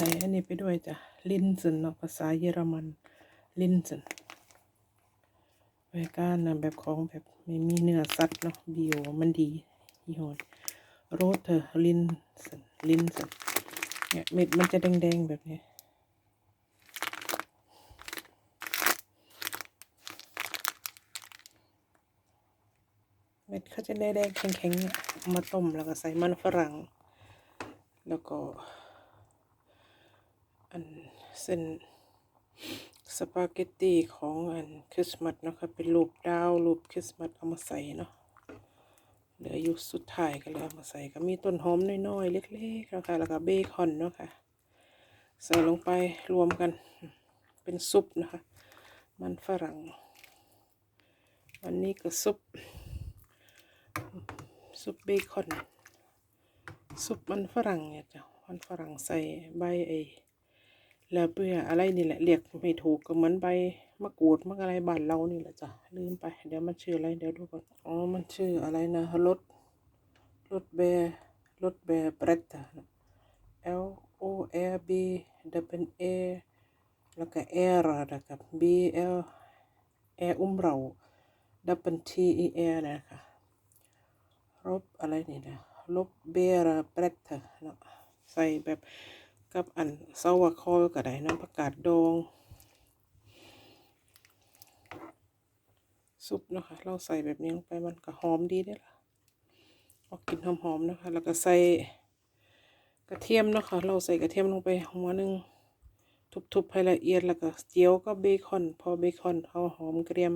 ส่อันนี้ไปด้วยจ้ะ ลินเซนเนาะภาษาเยอรมัน ลินเซนไวก้านนะแบบของแบบไม่มีเนื้อสัตว์เนาะบิโอมันดียี่ห้อโรเทอร์ลินเซนลินเซนเนี่ยเม็ดมันจะแดงๆแบบนี้เม็ดเขาจะแดงๆแข็งๆ มาต้มแล้วก็ใส่มันฝรั่ง แล้วก็ อันเส้นสปาเกตตีของอันคริสต์มาสนะคะเป็นรูปดาวรูปคริสต์มาสเอามาใส่เนาะเหลืออยู่สุดท้ายก็เลยเอามาใส่ก็มีต้นหอมน้อยๆ เล็กๆนะคะแล้วก็เบคอนเนาะค่ะใส่ลงไปรวมกันเป็นซุปนะคะ มันฝรั่งวันนี้ก็ซุป ซุปเบคอน ซุปมันฝรั่งเนี่ยจ้ะมันฝรั่งใส่ใบไอ แลาเบื่ออะไรนี่แหละเรียกไม่ถูกก็เหมือนใบมะกรูดมะอะไรบ้านเรานี่แหละจ้ะลืมไป เดี๋ยวมันชื่ออะไรเดี๋ยวดูก่อนอ๋อมันชื่ออะไรนะรถรถแบร์รถแบร์เบรตตา L O R B W A แล้วก็ R นะครับ B L A อุ้มเรา W T E R นะคะลบอะไรนี่นะลบเบราเบรตเนาะใส่แบบ กับอันซาวคอลก็ได้น้ำผักกาดดองซุปนะคะ เราใส่แบบนี้ลงไปมันก็หอมดีได้ละออกกลิ่นหอมๆนะคะ แล้วก็ใส่กระเทียมนะคะ เราใส่กระเทียมลงไปหัวหนึ่งทุบๆให้ละเอียดแล้วก็เจียวก็เบคอน พอเบคอนเขาหอมเกรียม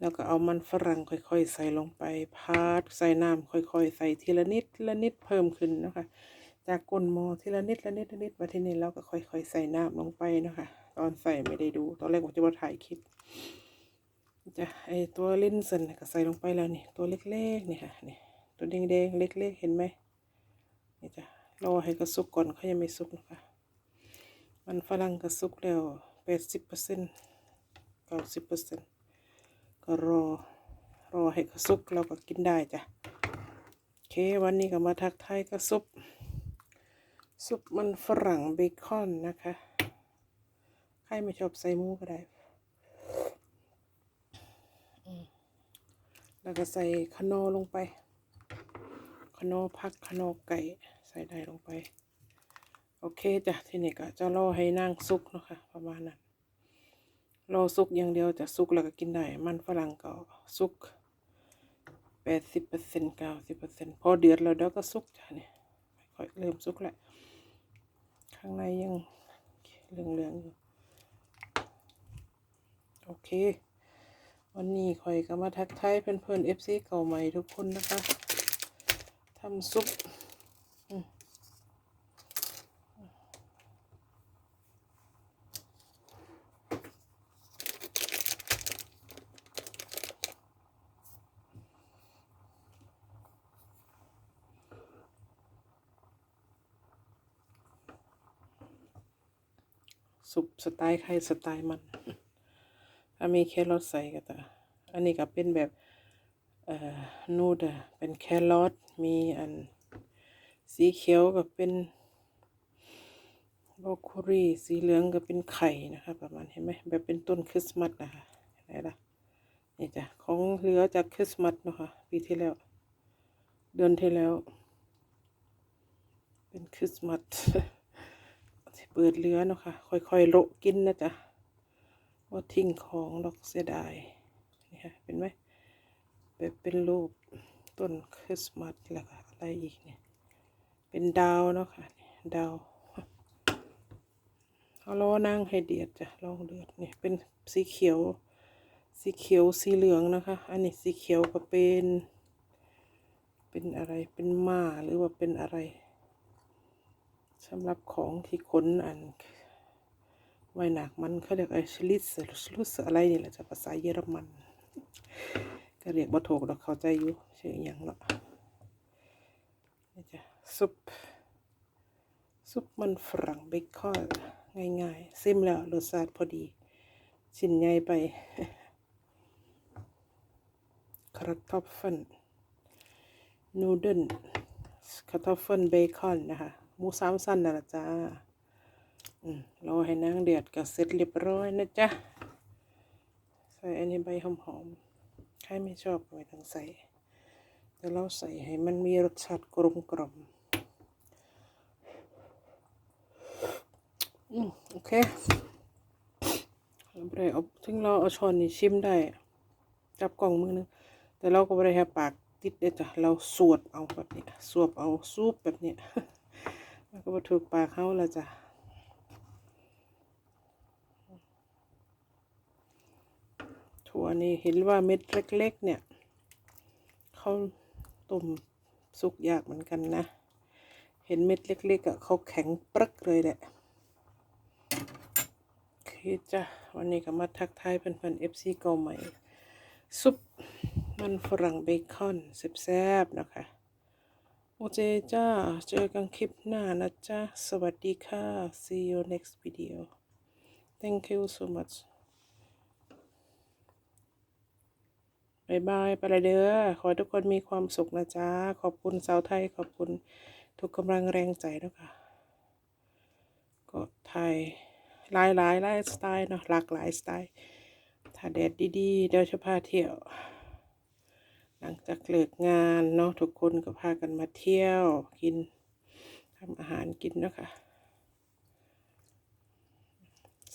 แล้วก็เอามันฝรั่งค่อย ๆ ใส่ลงไปพาดใส่น้ำค่อย ๆ ใส่ทีละนิดละนิดเพิ่มขึ้นนะคะ จากก้นหม้อทีละนิดละนิดละนิดมาทีนี้เราก็ค่อยๆใส่น้ำลงไปนะคะ ตอนใส่ไม่ได้ดู ตอนแรกผมจะมาถ่ายคลิปจะไอตัวลิ้นสันก็ใส่ลงไปแล้วนี่ ตัวเล็กๆนี่ค่ะนี่ตัวแดงๆเล็กๆเห็นไหมนี่จ้ะรอให้กระสุกก่อนเขายังไม่สุกนะคะ มันฝรั่งกระสุกแล้วแปดสิบเปอร์เซ็นต์เก้าสิบเปอร์เซ็นต์ก็รอรอให้เขาสุกเราก็กินได้จ้ะโอเควันนี้ก็มาทักทายกับซุป ซุปมันฝรั่งเบคอนนะคะ ใครไม่ชอบใส่หมูก็ได้ แล้วก็ใส่ขนอลงไป ขนอพักขนอไก่ ใส่ได้ลงไป โอเคจ้ะ ทีนี้ก็จะรอให้นั่งสุกนะคะประมาณนั้น รอสุกอย่างเดียวจะสุกแล้วก็กินได้ มันฝรั่งก็สุกแปดสิบเปอร์เซ็นต์เก้าสิบเปอร์เซ็นต์พอเดือดแล้วเดี๋ยวก็สุกจ้ะเนี่ยค่อยเริ่มสุกแล้ว ข้างในยังเหลืองๆอยู่ โอเค วันนี้คอยก็มาทักทายเพื่อนๆเอฟซีเก่าใหม่ทุกคนนะคะทำซุป ซุปสไตล์ใครสไตล์มันถ้ามีแครอทใส่ก็แต่อันนี้ก็เป็นแบบเอ่อนูดอะเป็นแครอทมีอันสีเขียวก็เป็นบรอกโคลีสีเหลืองก็เป็นไข่นะคะประมาณเห็นไหมแบบเป็นต้นคริสต์มาสนะคะเห็นไหมล่ะนี่จ้ะของเหลือจากคริสต์มาสนะคะปีที่แล้ว เดือนที่แล้ว เป็นคริสต์มาส เปิดเรือเนาะค่ะ ค่อยๆโละกินนะจ๊ะว่าทิ้งของดอกเสียดายนี่ค่ะเป็นไหมแบบเป็นรูปต้นคริสต์มาสแล้วก็อะไรอีกเนี่ย เป็นดาวเนาะค่ะดาวเอาล้อนั่งให้เดือดจ้ะลองเดือดเนี่ยเป็นสีเขียว สีเขียวสีเหลืองนะคะ อันนี้สีเขียวก็เป็น เป็นอะไรเป็นม้าหรือว่าเป็นอะไร สำหรับของที่ขนอันไว้หนักมันเขาเรียกไอชลิสลุสอะไรนี่แหละจะภาษาเยอรมัน ก็เรียกบ่ถูกดอกเข้าใจอยู่ชื่ออย่างเนาะนี่จ้ะซุปซุปมันฝรั่งเบคอนง่ายๆซิมแล้วรสชาติพอดี ชิ้นใหญ่ไปคาร์ทอฟเฟิลนูเดิลคาร์ทอฟเฟิลเบคอนนะคะ หมูสามสั้นน่ะละจ้ารอให้นางเดือดก็เสร็จเรียบร้อยนะจ๊ะ ใส่อันนี้ใบหอมๆใครไม่ชอบก็ไม่ต้องใส่แต่เราใส่ให้มันมีรสชาติกลมกล่อมอืมโอเคเราไม่ได้เอาถึงเราเอาช้อนนี่ชิมได้ จับกล่องมือนึง แต่เราก็ไม่ได้ให้ปากติดเด้จ้ะ เราสวดเอาแบบนี้ สวบเอาซูปแบบนี้ ก็มาถูกปากเขาแล้วจ้ะถั่วนี่เห็นว่าเม็ดเล็ก ๆ เนี่ยเขาต้มสุกยากเหมือนกันนะ เห็นเม็ดเล็กๆอะเขาแข็งปรึกเลยแหละโอจ้ะวันนี้ก็มาทักทายเพื่อนๆ FC เก่าใหม่ ซุปมันฝรั่งเบคอนแซ่บๆนะคะ โอเคจ้า เจอกันคลิปหน้านะจ๊ะสวัสดีค่ะ see you next video thank you so much บายบายไปละเด้อ ขอทุกคนมีความสุขนะจ๊ะ ขอบคุณสาวไทย ขอบคุณทุกกำลังแรงใจนะคะก็ไทยหลายหลายหลายสไตล์เนาะหลากหลายสไตล์ ถ้าแดดดีๆ เดี๋ยวจะพาเที่ยว หลังจากเลิกงานเนาะทุกคนก็พากันมาเที่ยวกินทำอาหารกินนะคะ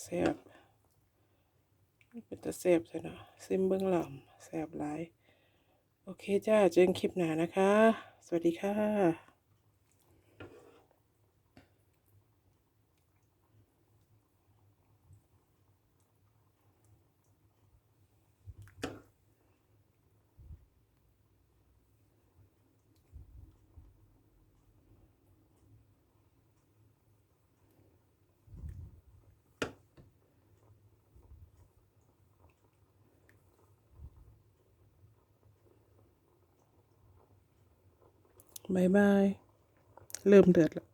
แซ่บเป็นตะแซ่บใช่เนาะซิมเบื้องหล่ำแซ่บหลาย โอเคจ้าเจอกันคลิปหน้านะคะ สวัสดีค่ะ บายบาย เริ่มเดือดแล้ว